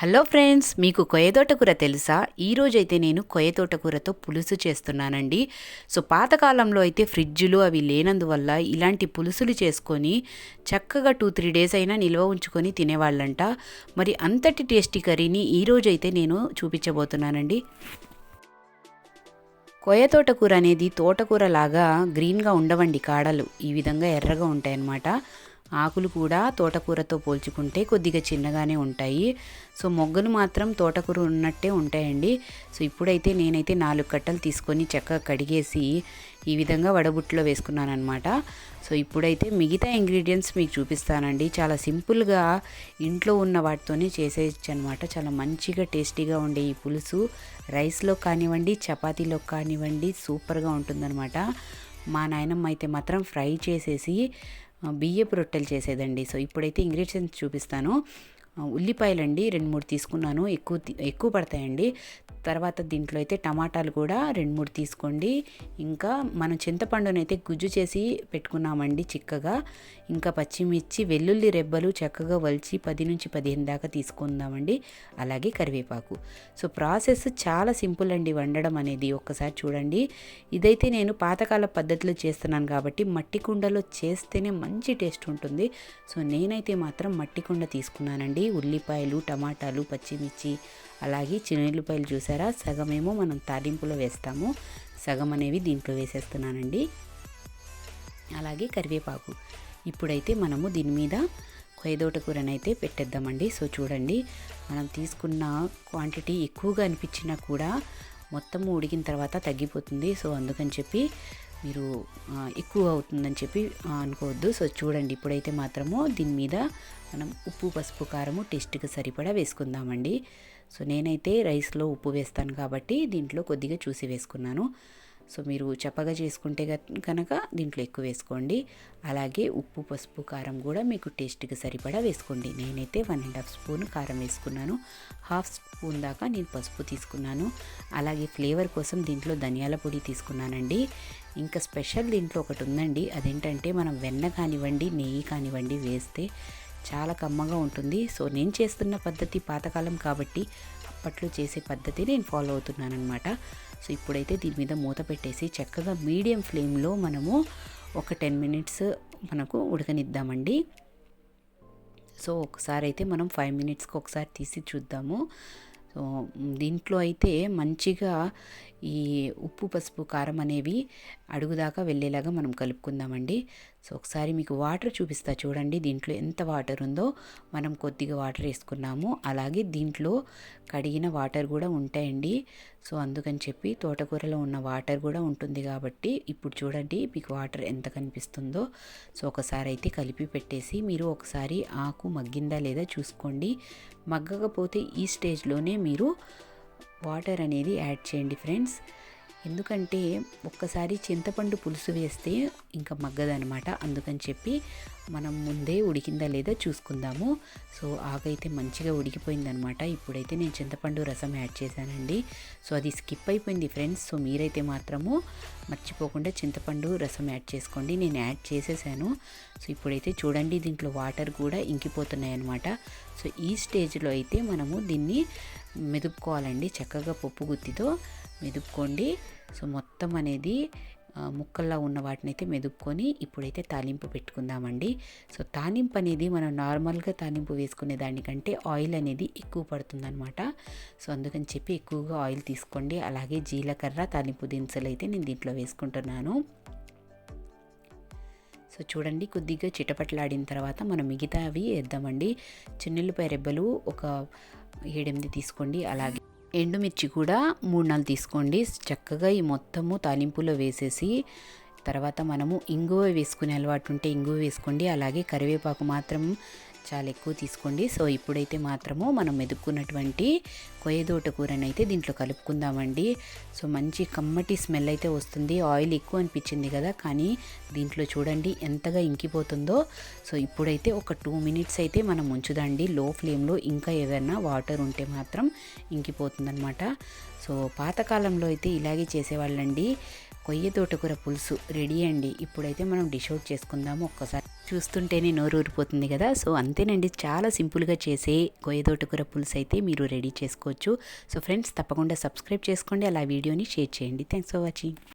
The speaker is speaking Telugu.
హలో ఫ్రెండ్స్ మీకు కొయ్య తోటకూర తెలుసా? ఈరోజైతే నేను కొయ్య తోటకూరతో పులుసు చేస్తున్నానండి. సో పాతకాలంలో అయితే ఫ్రిడ్జులు అవి లేనందువల్ల ఇలాంటి పులుసులు చేసుకొని చక్కగా టూ త్రీ డేస్ అయినా నిల్వ ఉంచుకొని తినేవాళ్ళంట. మరి అంతటి టేస్టీ కర్రీని ఈరోజైతే నేను చూపించబోతున్నానండి. కొయ్య తోటకూర అనేది తోటకూర లాగా గ్రీన్గా ఉండవండి కాడలు. ఈ విధంగా ఎర్రగా ఉంటాయన్నమాట. ఆకులు కూడా తోటకూరతో పోల్చుకుంటే కొద్దిగా చిన్నగానే ఉంటాయి. సో మొగ్గలు మాత్రం తోటకూర ఉన్నట్టే ఉంటాయండి. సో ఇప్పుడైతే నేనైతే నాలుగు కట్టలు తీసుకొని చక్కగా కడిగేసి ఈ విధంగా వడబుట్లో వేసుకున్నాను అనమాట సో ఇప్పుడైతే మిగతా ఇంగ్రీడియంట్స్ మీకు చూపిస్తానండి. చాలా సింపుల్గా ఇంట్లో ఉన్న వాటితోనే చేసేయచ్చు అనమాట చాలా మంచిగా టేస్టీగా ఉండే ఈ పులుసు. రైస్లో కానివ్వండి చపాతీలో కానివ్వండి సూపర్గా ఉంటుందన్నమాట. మా నాయనమ్మ అయితే మాత్రం ఫ్రై చేసేసి బియ్యపు రొట్టెలు చేసేదండి. సో ఇప్పుడైతే ఇంగ్రీడియంట్స్ చూపిస్తాను. ఉల్లిపాయలండి రెండు మూడు తీసుకున్నాను. ఎక్కువ ఎక్కువ పడతాయండి. తర్వాత దీంట్లో అయితే టమాటాలు కూడా రెండు మూడు తీసుకోండి. ఇంకా మనం చింతపండునైతే గుజ్జు చేసి పెట్టుకున్నామండి చిక్కగా. ఇంకా పచ్చిమిర్చి వెల్లుల్లి రెబ్బలు చక్కగా వలిచి పది నుంచి పదిహేను దాకా తీసుకుందామండి. అలాగే కరివేపాకు. సో ప్రాసెస్ చాలా సింపుల్ అండి వండడం అనేది. ఒక్కసారి చూడండి. ఇదైతే నేను పాతకాల పద్ధతిలో చేస్తున్నాను కాబట్టి మట్టి కుండలో చేస్తేనే మంచి టేస్ట్ ఉంటుంది. సో నేనైతే మాత్రం మట్టి కుండ తీసుకున్నానండి. ఉల్లిపాయలు టమాటాలు పచ్చిమిర్చి అలాగే చిన్నెల్లిపాయలు చూసారా? సగమేమో మనం తాలింపులో వేస్తాము. సగం అనేవి దీంట్లో వేసేస్తున్నానండి. అలాగే కరివేపాకు. ఇప్పుడైతే మనము దీని మీద కొయ్యదోట అయితే పెట్టేద్దామండి. సో చూడండి. మనం తీసుకున్న క్వాంటిటీ ఎక్కువగా అనిపించినా కూడా మొత్తం ఉడికిన తర్వాత తగ్గిపోతుంది. సో అందుకని చెప్పి మీరు ఎక్కువ అవుతుందని చెప్పి అనుకోవద్దు. సో చూడండి ఇప్పుడైతే మాత్రము దీని మీద మనం ఉప్పు పసుపు కారము టేస్ట్కి సరిపడా వేసుకుందామండి. సో నేనైతే రైస్లో ఉప్పు వేస్తాను కాబట్టి దీంట్లో కొద్దిగా చూసి వేసుకున్నాను. సో మీరు చప్పగా చేసుకుంటే కనుక దీంట్లో ఎక్కువ వేసుకోండి. అలాగే ఉప్పు పసుపు కారం కూడా మీకు టేస్ట్కి సరిపడా వేసుకోండి. నేనైతే వన్ అండ్ హాఫ్ స్పూన్ కారం వేసుకున్నాను. హాఫ్ స్పూన్ దాకా నేను పసుపు తీసుకున్నాను. అలాగే ఫ్లేవర్ కోసం దీంట్లో ధనియాల పొడి తీసుకున్నానండి. ఇంకా స్పెషల్ దీంట్లో ఒకటి ఉందండి. అదేంటంటే మనం వెన్న కానివ్వండి నెయ్యి కానివ్వండి వేస్తే చాలా కమ్మగా ఉంటుంది. సో నేను చేస్తున్న పద్ధతి పాతకాలం కాబట్టి అప్పట్లో చేసే పద్ధతి నేను ఫాలో అవుతున్నాను అనమాట సో ఇప్పుడైతే దీని మీద మూత పెట్టేసి చక్కగా మీడియం ఫ్లేమ్లో మనము ఒక టెన్ మినిట్స్ మనకు ఉడకనిద్దామండి. సో ఒకసారి అయితే మనం ఫైవ్ మినిట్స్కి ఒకసారి తీసి చూద్దాము. సో దీంట్లో అయితే మంచిగా ఈ ఉప్పు పసుపు కారం అనేవి అడుగుదాకా వెళ్ళేలాగా మనం కలుపుకుందామండి. సో ఒకసారి మీకు వాటర్ చూపిస్తా చూడండి. దీంట్లో ఎంత వాటర్ ఉందో మనం కొద్దిగా వాటర్ వేసుకున్నాము. అలాగే దీంట్లో కడిగిన వాటర్ కూడా ఉంటాయండి. సో అందుకని చెప్పి తోటకూరలో ఉన్న వాటర్ కూడా ఉంటుంది కాబట్టి ఇప్పుడు చూడండి మీకు వాటర్ ఎంత కనిపిస్తుందో. సో ఒకసారి అయితే కలిపి పెట్టేసి మీరు ఒకసారి ఆకు మగ్గిందా లేదా చూసుకోండి. మగ్గకపోతే ఈ స్టేజ్లోనే మీరు వాటర్ అనేది యాడ్ చేయండి ఫ్రెండ్స్. ఎందుకంటే ఒక్కసారి చింతపండు పులుసు వేస్తే ఇంకా మగ్గదనమాట. అందుకని చెప్పి మనం ముందే ఉడికిందా లేదా చూసుకుందాము. సో ఆకైతే మంచిగా ఉడికిపోయిందనమాట. ఇప్పుడైతే నేను చింతపండు రసం యాడ్ చేశానండి. సో అది స్కిప్ అయిపోయింది ఫ్రెండ్స్. సో మీరైతే మాత్రము మర్చిపోకుండా చింతపండు రసం యాడ్ చేసుకోండి. నేను యాడ్ చేసేసాను. సో ఇప్పుడైతే చూడండి దీంట్లో వాటర్ కూడా ఇంకిపోతున్నాయి అనమాట సో ఈ స్టేజ్లో అయితే మనము దీన్ని మెదుపుకోవాలండి చక్కగా పప్పు గుత్తితో. మెదుపుకోండి. సో మొత్తం అనేది ముక్కల్లో ఉన్న వాటిని అయితే మెదుపుకొని ఇప్పుడైతే తాలింపు పెట్టుకుందామండి. సో తాలింపు అనేది మనం నార్మల్గా తాలింపు వేసుకునే దానికంటే ఆయిల్ అనేది ఎక్కువ పడుతుందనమాట సో అందుకని చెప్పి ఎక్కువగా ఆయిల్ తీసుకోండి. అలాగే జీలకర్ర తాలింపు దినుసులు అయితే నేను దీంట్లో వేసుకుంటున్నాను. సో చూడండి కొద్దిగా చిటపట్లాడిన తర్వాత మనం మిగతావి వేద్దామండి. చిన్నెల్లిపాయ రెబ్బలు ఒక ఏడెనిమిది తీసుకోండి. అలాగే ఎండుమిర్చి కూడా మూడు నాలుగు తీసుకోండి. చక్కగా ఈ మొత్తము తాలింపులో వేసేసి తర్వాత మనము ఇంగువ వేసుకునే అలవాటు ఉంటే ఇంగువ వేసుకోండి. అలాగే కరివేపాకు మాత్రం చాలా ఎక్కువ తీసుకోండి. సో ఇప్పుడైతే మాత్రము మనం మెదుక్కున్నటువంటి కొయ్యదోట కూరని అయితే దీంట్లో కలుపుకుందామండి. సో మంచి కమ్మటి స్మెల్ అయితే వస్తుంది. ఆయిల్ ఎక్కువ అనిపించింది కదా కానీ దీంట్లో చూడండి ఎంతగా ఇంకిపోతుందో. సో ఇప్పుడైతే ఒక టూ మినిట్స్ అయితే మనం ఉంచుదండి. లో ఫ్లేమ్లో ఇంకా ఏదైనా వాటర్ ఉంటే మాత్రం ఇంకిపోతుందనమాట సో పాతకాలంలో అయితే ఇలాగే చేసేవాళ్ళండి. కొయ్య తోటకూర పులుసు రెడీ అండి. ఇప్పుడైతే మనం డిష్ అవుట్ చేసుకుందాము ఒక్కసారి. చూస్తుంటేనే నోరు ఊరిపోతుంది కదా. సో అంతేనండి. చాలా సింపుల్గా చేసే కొయ్య తోటకూర పులుసు అయితే మీరు రెడీ చేసుకోవచ్చు. సో ఫ్రెండ్స్ తప్పకుండా సబ్స్క్రైబ్ చేసుకోండి. అలా వీడియోని షేర్ చేయండి. Thanks for watching.